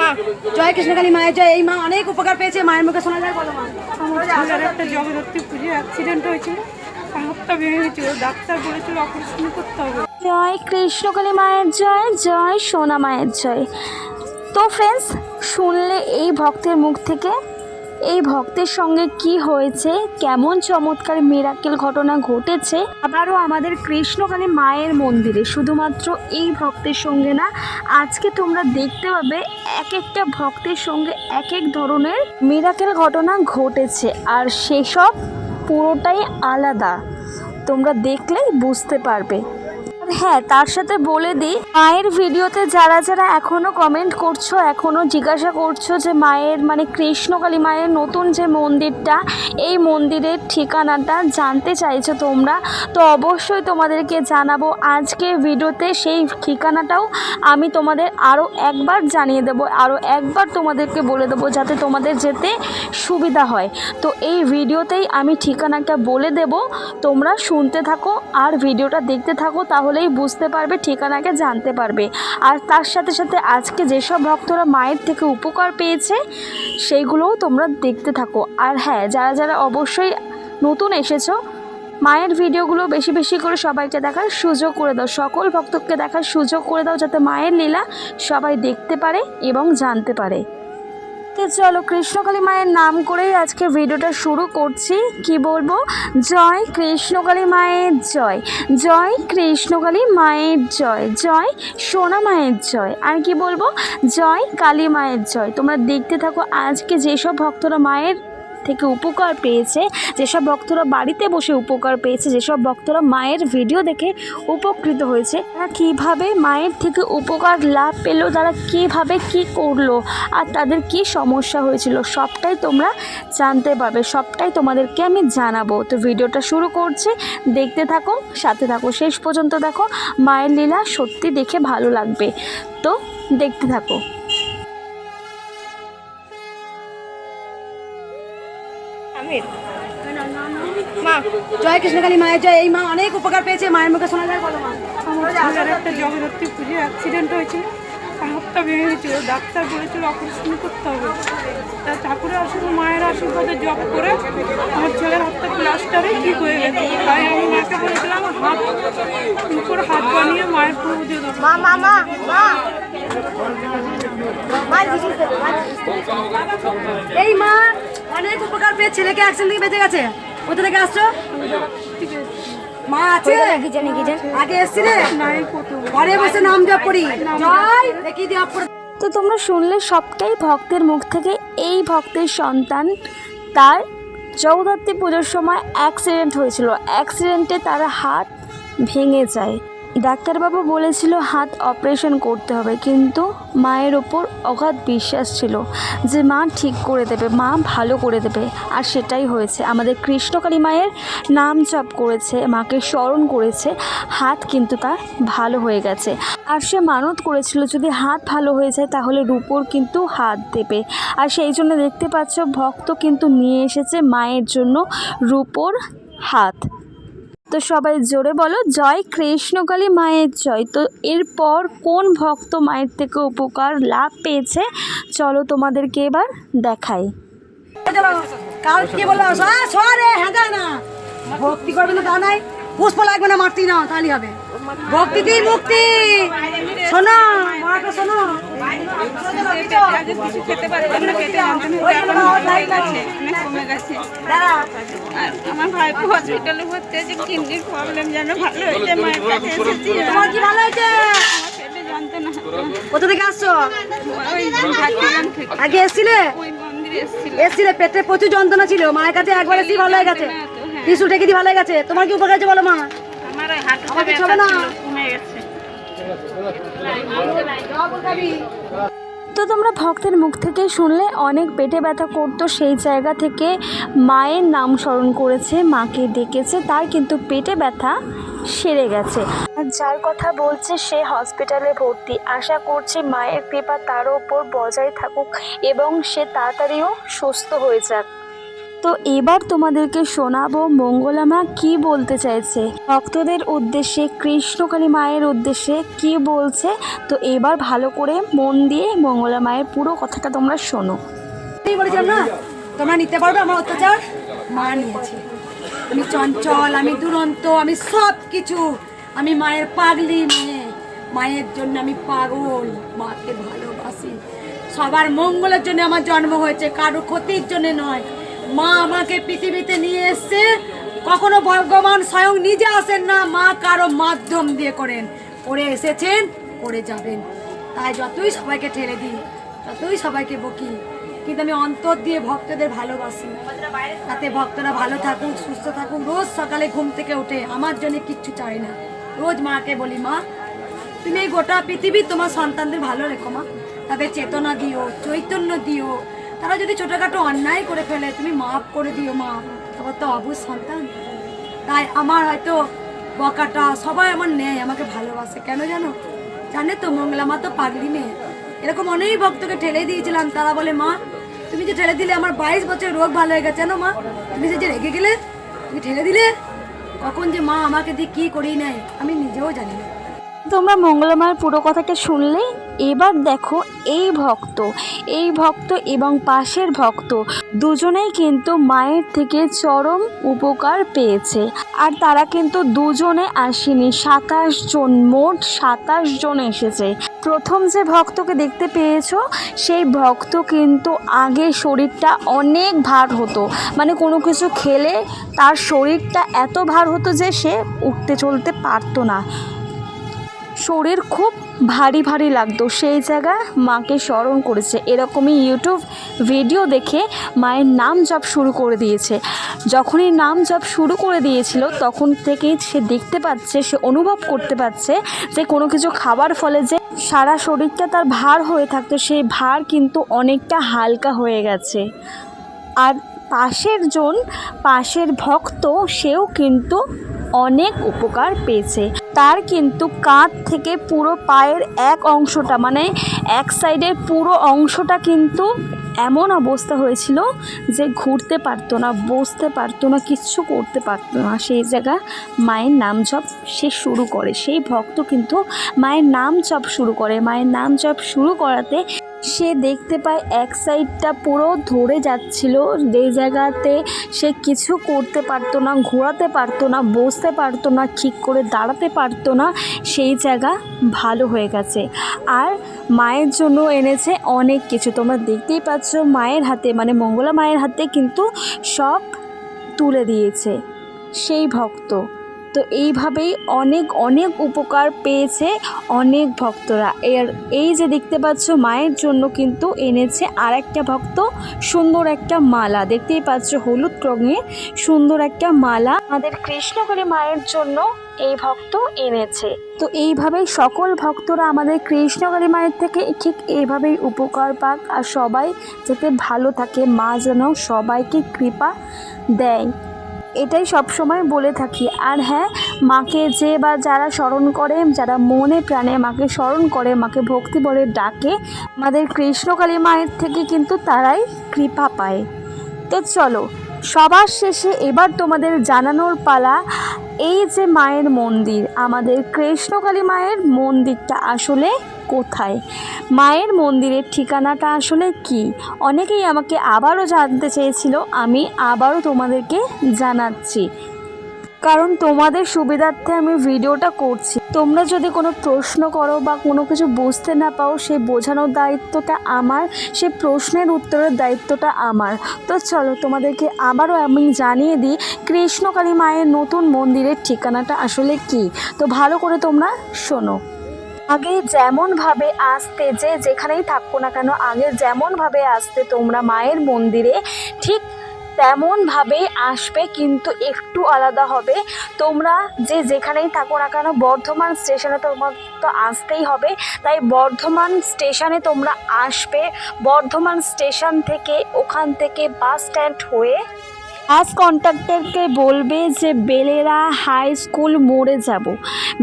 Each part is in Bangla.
মা জয় কৃষ্ণকালী মায়ের জয়। এই মা অনেক উপকার পেয়েছে মায়ের মুখে শোনা যায় বলো মা। আমার একটা জগদ্ধাত্রী অ্যাক্সিডেন্ট হয়েছিল হাতটা ভেঙে গেছিল ডাক্তার বলেছিল অপারেশন করতে হবে। জয় কৃষ্ণকালী মায়ের জয় জয় সোনা মায়ের জয়। তো ফ্রেন্ডস শুনলে এই ভক্তের মুখ থেকে এই ভক্তের সঙ্গে কি হয়েছে? কেমন চমৎকার মিরাকেল ঘটনা ঘটেছে? আবারও আমাদের কৃষ্ণকালী মায়ের মন্দিরে। শুধুমাত্র এই ভক্তের সঙ্গে না, আজকে তোমরা দেখতে পাবে এক একটা ভক্তের সঙ্গে এক এক ধরনের মিরাকেল ঘটনা ঘটেছে। আর সেসব পুরোটাই আলাদা। তোমরা দেখলেই বুঝতে পারবে। হ্যাঁ তার সাথে বলে দিই, মায়ের ভিডিওতে যারা যারা এখনও কমেন্ট করছ এখনও জিজ্ঞাসা করছ যে মায়ের মানে কৃষ্ণকালী মায়ের নতুন যে মন্দিরটা, এই মন্দিরের ঠিকানাটা জানতে চাইছো তোমরা, তো অবশ্যই তোমাদেরকে জানাব। আজকে ভিডিওতে সেই ঠিকানাটাও আমি তোমাদের আরও একবার জানিয়ে দেবো আরও একবার তোমাদেরকে বলে দেবো যাতে তোমাদের যেতে সুবিধা হয়। তো এই ভিডিওতেই আমি ঠিকানাটা বলে দেব, তোমরা শুনতে থাকো আর ভিডিওটা দেখতে থাকো তাহলেই বুঝতে পারবে, ঠিকানাকে জানতে পারবে। আর তার সাথে সাথে আজকে যেসব ভক্তরা মায়ের থেকে উপকার পেয়েছে, সেইগুলোও তোমরা দেখতে থাকো। আর হ্যাঁ যারা যারা অবশ্যই নতুন এসেছ, মায়ের ভিডিওগুলো বেশি বেশি করে সবাইকে দেখার সুযোগ করে দাও। সকল ভক্তকে দেখার সুযোগ করে দাও যাতে মায়ের লীলা সবাই দেখতে পারে এবং জানতে পারে। তো চলো কৃষ্ণকালী মায়ের নাম করেই আজকে ভিডিওটা শুরু করছি। কি বলব? জয় কৃষ্ণকালী মায়ের জয়। জয় কৃষ্ণকালী মায়ের জয়। জয় সোনা মায়ের জয়। আর কি বলব? জয় কালী মায়ের জয়। তোমরা দেখতে থাকো আজকে যেসব ভক্তরা মায়ের থেকে উপকার পেয়েছে, যেসব ভক্তরা বাড়িতে বসে উপকার পেয়েছে, যেসব ভক্তরা মায়ের ভিডিও দেখে উপকৃত হয়েছে, তারা কীভাবে মায়ের থেকে উপকার লাভ পেল, তারা কীভাবে কি করল, আর তাদের কি সমস্যা হয়েছিল, সবটাই তোমরা জানতে পারবে, সবটাই তোমাদেরকে আমি জানাব। তো ভিডিওটা শুরু করছি, দেখতে থাকো, সাথে থাকো, শেষ পর্যন্ত দেখো, মায়ের লীলা সত্যি দেখে ভালো লাগবে। তো দেখতে থাকো। আমির। মা। জয় কৃষ্ণকালী মায়ের জয়। এই মা অনেক উপকার পেয়েছে মায়ের মুখে শোনা যায় বলো মা। আমার একটা জগদ্ধাত্রী পুজো অ্যাক্সিডেন্ট হয়েছিল হাতটা ভেঙে গেছিল ডাক্তার বলেছিল অপারেশন করতে হবে। তা ঠাকুরের আশীর্বাদ মায়ের আশীর্বাদে জব করে আমার ছেলের হাতটা প্লাস্টারে ঠিক হয়ে গেছে। তাই আমি বলেছিলাম হাত উপর হাত বানিয়ে মায়ের পুজো মা মা মা মা। এই মা অনেক উপকার পেয়ে ছেলেকে অ্যাক্সিডেন্ট থেকে বেঁচে গেছে। কোথা থেকে আসছো? মা আছে? আগে ঘরে বসে নাম জপ করি। জয়! দেখি জপ করে তো তোমরা শুনলে সবটাই ভক্তের মুখ থেকে এই ভক্তের সন্তান তার জগদ্ধাত্রী পুজোর সময় অ্যাক্সিডেন্ট হয়েছিল। অ্যাক্সিডেন্টে তার হাত ভেঙে যায়। ডাক্তারবাবু বলেছিল হাত অপারেশন করতে হবে, কিন্তু মায়ের ওপর অগাধ বিশ্বাস ছিল যে মা ঠিক করে দেবে, মা ভালো করে দেবে, আর সেটাই হয়েছে। আমাদের কৃষ্ণকালী মায়ের নাম জপ করেছে, মাকে স্মরণ করেছে, হাত কিন্তু তার ভালো হয়ে গেছে। আর সে মানত করেছিল, যদি হাত ভালো হয়ে যায় তাহলে রূপোর কিন্তু হাত দেবে। আর সেই জন্য দেখতে পাচ্ছ, ভক্ত কিন্তু নিয়ে এসেছে মায়ের জন্য রূপোর হাত। তো সবাই জোরে বলো, জয় কৃষ্ণকালী মায়ের জয়। তো এরপর কোন ভক্ত মায়ের থেকে উপকার লাভ পেয়েছে? চলো তোমাদেরকে এবার দেখাই। হ্যাঁ ভক্তি করবে না তা নাই পুষ্প লাগবে না মারতি না তাহলে হবে। ভক্তিতেই মুক্তি শোনো, মাকে শোনো। কি কোথা থেকে আসছো? আগে এসছিলে? এসেছিল, পেটে প্রচুর যন্ত্রণা ছিল। মায়ের কাছে একবার এসি ভালো হয়ে গেছে। ত্রিশুল টেকে দিয়ে ভালো হয়ে গেছে। তোমার কি উপকার বলো মা? আমার হাঁটুতে ব্যথা ছিল কমে গেছে। তো তোমরা ভক্তের মুখ থেকে শুনলে অনেক পেটে ব্যথা করতো সেই জায়গা থেকে মায়ের নাম স্মরণ করেছে মাকে ডেকেছে তার কিন্তু পেটে ব্যথা সেরে গেছে। আর যার কথা বলছে সে হসপিটালে ভর্তি। আশা করছি মায়ের কৃপা তার ওপর বজায় থাকুক এবং সে তাড়াতাড়িও সুস্থ হয়ে যাক। তো এবার তোমাদেরকে শোনাবো মঙ্গলামা কি বলতে চাইছে। ভক্তদের উদ্দেশ্যে, কৃষ্ণকালী মায়ের উদ্দেশ্যে কি বলছে? তো এবার ভালো করে মন দিয়ে মঙ্গলা মায়ের পুরো কথাটা তোমরা শোনো। তোমরা নিতে পারবে আমার অত্যাচার? মা নিয়েছে। আমি চঞ্চল, আমি দুরন্ত, আমি সব কিছু আমি মায়ের পাগলি মেয়ে। মায়ের জন্য আমি পাগল, মাকে ভালোবাসি। সবার মঙ্গলের জন্য আমার জন্ম হয়েছে কারও ক্ষতির জন্য নয়। মা আমাকে পৃথিবীতে নিয়ে এসছে। কখনো ভগবান স্বয়ং নিজে আসেন না, মা কারও মাধ্যম দিয়ে করেন। করে এসেছেন, করে যাবেন। তাই যতই সবাইকে ঠেলে দিই ততই সবাইকে বকি, কিন্তু আমি অন্তর দিয়ে ভক্তদের ভালোবাসি। তাতে ভক্তরা ভালো থাকুক, সুস্থ থাকুক, রোজ সকালে ঘুম থেকে উঠে আমার জন্য কিচ্ছু চাই না। রোজ মাকে বলি, মা, তুমি এই গোটা পৃথিবী তোমার সন্তানদের ভালো রেখো, মা। তাদের চেতনা দিও, চৈতন্য দিও তারা যদি ছোটোখাটো অন্যায় করে ফেলে, তুমি মাফ করে দিও, মা। তোমার তো অবুজ সন্তান। তাই আমার হয়তো বকাটা সবাই আমার নেয়, আমাকে ভালোবাসে। কেন জানো? জানে তো, মঙ্গলা মা তো পাগলি মেয়ে। এরকম অনেক ভক্তকে ঠেলে দিয়েছিলাম। তারা বলে, মা, তুমি যে ঠেলে দিলে, আমার বাইশ বছর রোগ ভালো হয়ে গেছে। জানো মা, তুমি যে রেগে গেলে, তুমি ঠেলে দিলে, কখন যে মা আমাকে দিয়ে কী করিয়ে নেয়, আমি নিজেও জানি না। তোমরা মঙ্গলমার পুরো কথাটা শুনলে? এবার দেখো, এই ভক্ত এই ভক্ত এবং পাশের ভক্ত দুজনেই কিন্তু মায়ের থেকে চরম উপকার পেয়েছে। আর তারা কিন্তু দুজনে আসেনি, সাতাশ জন, মোট সাতাশ জন এসেছে। প্রথম যে ভক্তকে দেখতে পেয়েছ, সেই ভক্ত কিন্তু আগে শরীরটা অনেক ভার হতো। মানে কোনো কিছু খেলে তার শরীরটা এত ভার হতো যে সে উঠতে চলতে পারতো না। শরীর খুব ভারী ভারী লাগতো। সেই জায়গায় মাকে স্মরণ করেছে। এরকমই ইউটিউব ভিডিও দেখে মায়ের নাম জপ শুরু করে দিয়েছে। যখনই নাম জপ শুরু করে দিয়েছিল, তখন থেকেই সে দেখতে পাচ্ছে, সে অনুভব করতে পারছে যে কোনো কিছু খাবার ফলে যে সারা শরীরটা তার ভার হয়ে থাকতো, সেই ভার কিন্তু অনেকটা হালকা হয়ে গেছে। আর পাশের জন, পাশের ভক্ত, সেও কিন্তু অনেক উপকার পেয়েছে। তার কিন্তু কাঁধ থেকে পুরো পায়ের এক অংশটা মানে এক সাইডের পুরো অংশটা কিন্তু এমন অবস্থা হয়েছিল যে ঘুরতে পারতো না, বসতে পারতো না, কিচ্ছু করতে পারতো না। সেই জায়গা মায়ের নাম জপ সে শুরু করে। সেই ভক্ত কিন্তু মায়ের নাম জপ শুরু করে। মায়ের নাম জপ শুরু করাতে সে দেখতে পায় এক সাইডটা পুরো ধরে যাচ্ছিল। যে জায়গাতে সে কিছু করতে পারতো না, ঘোরাতে পারতো না, বসতে পারতো না, ঠিক করে দাঁড়াতে পারতো না, সেই জায়গা ভালো হয়ে গেছে। আর মায়ের জন্য এনেছে অনেক কিছু। তোমরা দেখতেই পাচ্ছ মায়ের হাতে মানে মঙ্গলা মায়ের হাতে কিন্তু সব তুলে দিয়েছে। সেই ভক্ত। তো এইভাবেই অনেক অনেক উপকার পেয়েছে অনেক ভক্তরা। এর, এই যে দেখতে পাচ্ছ, মায়ের জন্য কিন্তু এনেছে আর একটা ভক্ত, সুন্দর একটা মালা। দেখতেই পাচ্ছ, হলুদ রঙের সুন্দর একটা মালা। আমাদের কৃষ্ণকালী মায়ের জন্য এই ভক্ত এনেছে। তো এইভাবেই সকল ভক্তরা আমাদের কৃষ্ণকালী মায়ের থেকে ঠিক এইভাবেই উপকার পাক আর সবাই যাতে ভালো থাকে, মা যেন সবাইকে কৃপা দেয়। এটাই সব সময় বলে থাকি। আর হ্যাঁ মাকে যে বা যারা স্মরণ করে, যারা মনে প্রাণে মাকে স্মরণ করে, মাকে ভক্তি বলে ডাকে, আমাদের কৃষ্ণকালী মায়ের থেকে কিন্তু তারাই কৃপা পায়। তো চলো সবার শেষে এবার তোমাদের জানানোর পালা, এই যে মায়ের মন্দির, আমাদের কৃষ্ণকালী মায়ের মন্দিরটা আসলে কোথায়? মায়ের মন্দিরের ঠিকানাটা আসলে কি? অনেকেই আমাকে আবারও জানতে চেয়েছিল, আমি আবারও তোমাদেরকে জানাচ্ছি। কারণ তোমাদের সুবিধার্থে আমি ভিডিওটা করছি। তোমরা যদি কোনো প্রশ্ন করো বা কোনো কিছু বুঝতে না পাও সেই বোঝানোর দায়িত্বটা আমার, সে প্রশ্নের উত্তরের দায়িত্বটা আমার। তো চলো তোমাদেরকে আবারও আমি জানিয়ে দিই কৃষ্ণকালী মায়ের নতুন মন্দিরের ঠিকানাটা আসলে কি? তো ভালো করে তোমরা শোনো। আগে যেমনভাবে আসতে যে যেখানেই থাকো না কেন, আগে যেমনভাবে আসতে তোমরা মায়ের মন্দিরে ঠিক তেমনভাবেই আসবে, কিন্তু একটু আলাদা হবে। তোমরা যে যেখানেই থাকো না কেন, বর্ধমান স্টেশনে তোমার তো আসতেই হবে। তাই বর্ধমান স্টেশনে তোমরা আসবে। বর্ধমান স্টেশন থেকে ওখান থেকে বাস স্ট্যান্ড হয়ে বাস কন্ট্রাক্টরকে বলবে যে, বেলেরা হাই স্কুল মোড়ে যাব।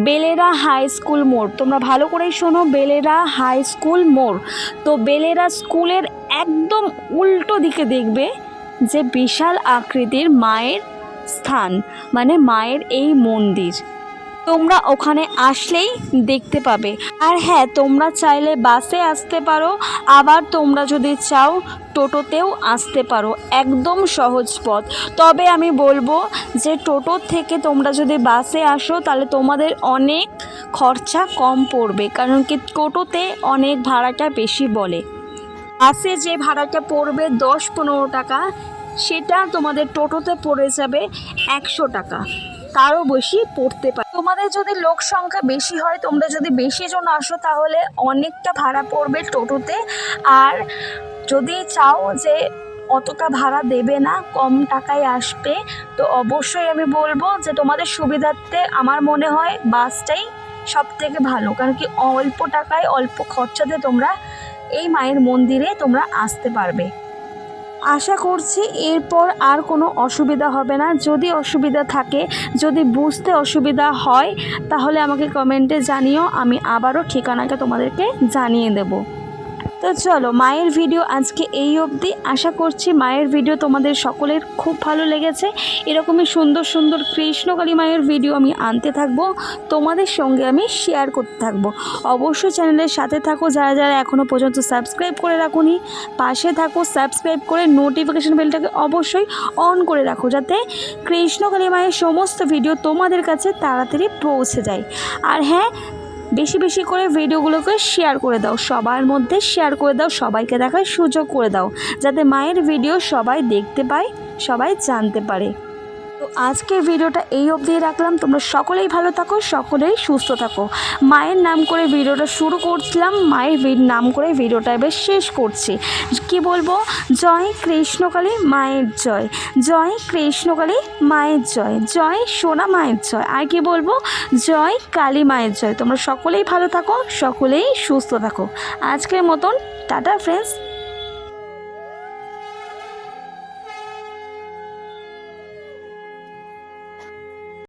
বেলেরা হাই স্কুল মোড়। তোমরা ভালো করেই শোনো, বেলেরা হাই স্কুল মোড়। তো বেলেরা স্কুলের একদম উল্টো দিকে দেখবে যে বিশাল আকৃতির মায়ের স্থান মানে মায়ের এই মন্দির। তোমরা ওখানে আসলেই দেখতে পাবে। আর হ্যাঁ তোমরা চাইলে বাসে আসতে পারো, আবার তোমরা যদি চাও টোটোতেও আসতে পারো। একদম সহজ পথ। তবে আমি বলব যে টোটো থেকে তোমরা যদি বাসে আসো, তাহলে তোমাদের অনেক খরচা কম পড়বে। কারণ কি টোটোতে অনেক ভাড়াটা বেশি বলে। বাসে যে ভাড়াটা পড়বে দশ পনেরো টাকা সেটা তোমাদের টোটোতে পড়ে যাবে একশো টাকা। তারও বেশি পড়তে পারে তোমাদের যদি লোক সংখ্যা বেশি হয়, তোমরা যদি বেশি জন আসো, তাহলে অনেকটা ভাড়া পড়বে টোটোতে। আর যদি চাও যে অতটা ভাড়া দেবে না, কম টাকায় আসবে, তো অবশ্যই আমি বলব যে তোমাদের সুবিধার্থে আমার মনে হয় বাসটাই সব থেকে ভালো। কারণ কি অল্প টাকায়, অল্প খরচাতে তোমরা এই মায়ের মন্দিরে তোমরা আসতে পারবে। আশা করছি এরপর আর কোনো অসুবিধা হবে না। যদি অসুবিধা থাকে, যদি বুঝতে অসুবিধা হয়, তাহলে আমাকে কমেন্টে জানিও। আমি আবারও ঠিকানাকে তোমাদেরকে জানিয়ে দেবো। তো চলো, মায়ের ভিডিও আজকে এই অবধি। আশা করছি মায়ের ভিডিও তোমাদের সকলের খুব ভালো লেগেছে। এরকমই সুন্দর সুন্দর কৃষ্ণকালী মায়ের ভিডিও আমি আনতে থাকব, তোমাদের সঙ্গে আমি শেয়ার করতে থাকব। অবশ্যই চ্যানেলের সাথে থাকো, যারা যারা এখনও পর্যন্ত সাবস্ক্রাইব করে রাখুনি, পাশে থাকো সাবস্ক্রাইব করে নোটিফিকেশান বেলটাকে অবশ্যই অন করে রাখো, যাতে কৃষ্ণকালী মায়ের সমস্ত ভিডিও তোমাদের কাছে তাড়াতাড়ি পৌঁছে যায়। আর হ্যাঁ বেশি বেশি করে ভিডিওগুলোকে শেয়ার করে দাও। সবার মধ্যে শেয়ার করে দাও, সবাইকে দেখার সুযোগ করে দাও, যাতে মায়ের ভিডিও সবাই দেখতে পায়, সবাই জানতে পারে। তো আজকের ভিডিওটা এই অবধি রাখলাম। তোমরা সকলেই ভালো থাকো, সকলেই সুস্থ থাকো। মায়ের নাম করে ভিডিওটা শুরু করছিলাম, মায়ের নাম করে ভিডিওটা এবার শেষ করছি। কি বলব? জয় কৃষ্ণকালী মায়ের জয়। জয় কৃষ্ণকালী মায়ের জয়। জয় সোনা মায়ের জয়। আর কি বলব? জয় কালী মায়ের জয়। তোমরা সকলেই ভালো থাকো, সকলেই সুস্থ থাকো। আজকের মতন, টাটা ফ্রেন্ডস